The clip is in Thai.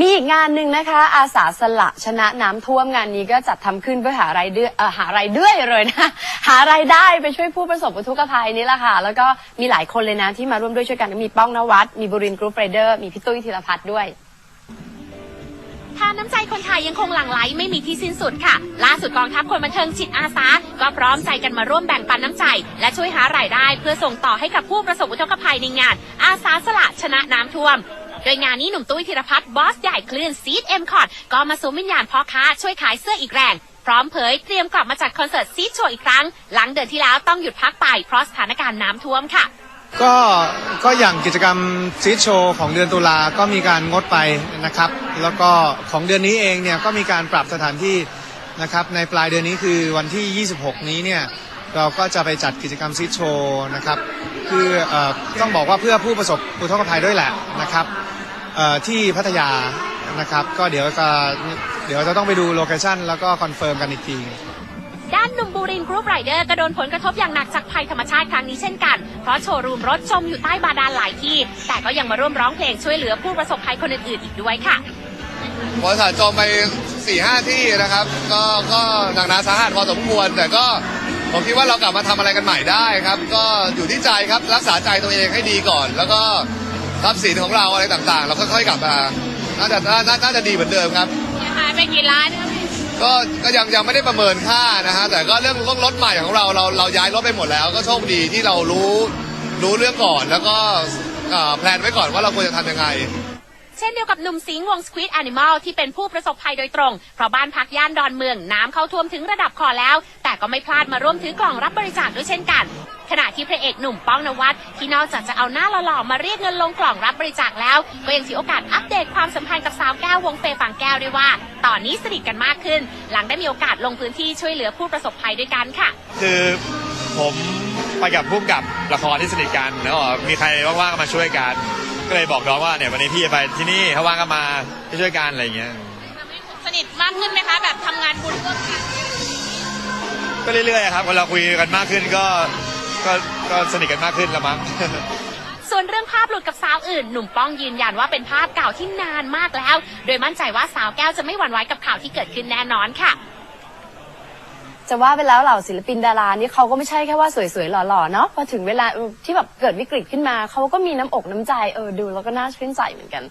มีอีกงานหนึ่งนะคะ อาสาสละชนะน้ำท่วมงานนี้ก็จัดทำขึ้นเพื่อหารายเดือเอ่อหารายเดือยเลยนะ หารายได้ไปช่วยผู้ประสบอุทกภัยนี่แหละค่ะ แล้วก็มีหลายคนเลยนะที่มาร่วมด้วยช่วยกันมีป้องนวัดมีบุรินทร์กรุ๊ปไรเดอร์มีพี่ตุ้ยธีรพัฒน์ด้วย ทานน้ำใจคนไทยยังคงหลั่งไหลไม่มีที่สิ้นสุดค่ะ ล่าสุดกองทัพคนบันเทิงจิตอาสา ก็พร้อมใจกันมาร่วมแบ่งปันน้ำใจ และช่วยหารายได้เพื่อส่งต่อให้กับผู้ประสบอุทกภัยในงาน อาสาสละชนะน้ำท่วม โดยงานนี้หนุ่มตุ้ยธีรพัฒน์บอสใหญ่คลื่นซีดเอ็มคอร์ดก็มาสวมวิญญาณพ่อค้าช่วยขายเสื้ออีกแรง พร้อมเผยเตรียมกลับมาจัดคอนเสิร์ตซีดโชว์อีกครั้ง หลังเดือนที่แล้วต้องหยุดพักไปเพราะสถานการณ์น้ำท่วมค่ะ ก็ก็อย่างกิจกรรมซีดโชว์ของเดือนตุลาก็มีการงดไปนะครับ แล้วก็ของเดือนนี้เองเนี่ยก็มีการปรับสถานที่นะครับในปลายเดือนนี้คือวันที่ 26 นี้เนี่ยเราก็จะไปจัดกิจกรรมซีดโชว์นะครับคืออต้องบอกว่าเพื่อผู้ประสบอุทกภัยด้วยแหละนะครับ ที่พัทยานะครับ ก็เดี๋ยวจะเดี๋ยวจะต้องไปดูโลเคชั่นแล้วก็คอนเฟิร์มกันอีกทีด้านหนุ่มบูรินทร์กรุ๊ปไรเดอร์ก็โดนผลกระทบอย่างหนักจากภัยธรรมชาติครั้งนี้เช่นกัน เพราะโชว์รูมรถจมอยู่ใต้บาดาลหลายที่ แต่ก็ยังมาร่วมร้องเพลงช่วยเหลือผู้ประสบภัยคนอื่นๆอีกด้วยค่ะบริษัทจมไปสี่ห้าที่นะครับ ก็ก็หนักหนาสาหัสพอสมควร แต่ก็ผมคิดว่าเรากลับมาทำอะไรกันใหม่ได้ครับ ก็อยู่ที่ใจครับรักษาใจตัวเองให้ดีก่อน แล้วก็ ทรัพย์สินของเราอะไรต่างๆ เราค่อยๆกลับมาน่าจะน่าน่าน่าจะดีเหมือนเดิมครับ หายไปกี่ล้านครับก็ก็ยังยังไม่ได้ประเมินค่านะฮะแต่ก็เรื่องรถใหม่ของเราเราเราย้ายรถไปหมดแล้ว ก็โชคดีที่เรารู้รู้เรื่องก่อน แล้วก็เอ่อแพลนไว้ก่อนว่าเราควรจะทำยังไง เช่นเดียวกับหนุ่มสิงห์วง Squid Animal ที่เป็นผู้ประสบภัยโดยตรง เพราะบ้านพักย่านดอนเมืองน้ำเข้าท่วมถึงระดับคอแล้ว แต่ก็ไม่พลาดมาร่วมถือกล่องรับบริจาคด้วยเช่นกัน ขณะที่พระเอกหนุ่มป้องนวัดที่นอกจากจะเอาหน้าหล่อๆมาเรียกเงินลงกล่องรับบริจาคแล้ว ก็ยังถือโอกาสอัปเดตความสัมพันธ์กับสาวแก้ววงเฟย์ฝังแก้วด้วยว่า ตอนนี้สนิทกันมากขึ้น หลังได้มีโอกาสลงพื้นที่ช่วยเหลือผู้ประสบภัยด้วยกันค่ะ คือผมไปกับพุ่มกับละครที่สนิทกันแล้วบอกมีใครว่างๆก็มาช่วยกัน ก็เลยบอกน้องว่าเนี่ยวันนี้พี่จะไปที่นี่ถ้าว่างก็มาช่วยกันอะไรอย่างเงี้ยสนิทมากขึ้นไหมคะแบบทำงานบุญร่วมกันก็เรื่อยๆครับเวลาคุยกันมากขึ้นก็ ก็ก็สนิทกันมากขึ้นละมั้ง ส่วนเรื่องภาพหลุดกับสาวอื่น หนุ่มป้องยืนยันว่าเป็นภาพเก่าที่นานมากแล้ว โดยมั่นใจว่าสาวแก้วจะไม่หวั่นไหวกับข่าวที่เกิดขึ้นแน่นอนค่ะ จะว่าไปแล้วเหล่าศิลปินดารานี่เขาก็ไม่ใช่แค่ว่าสวยๆหล่อๆเนาะพอถึงเวลาเออที่แบบเกิดวิกฤตขึ้นมาเขาก็มีน้ำอกน้ำใจเออดูแล้วก็น่าชื่นใจเหมือนกัน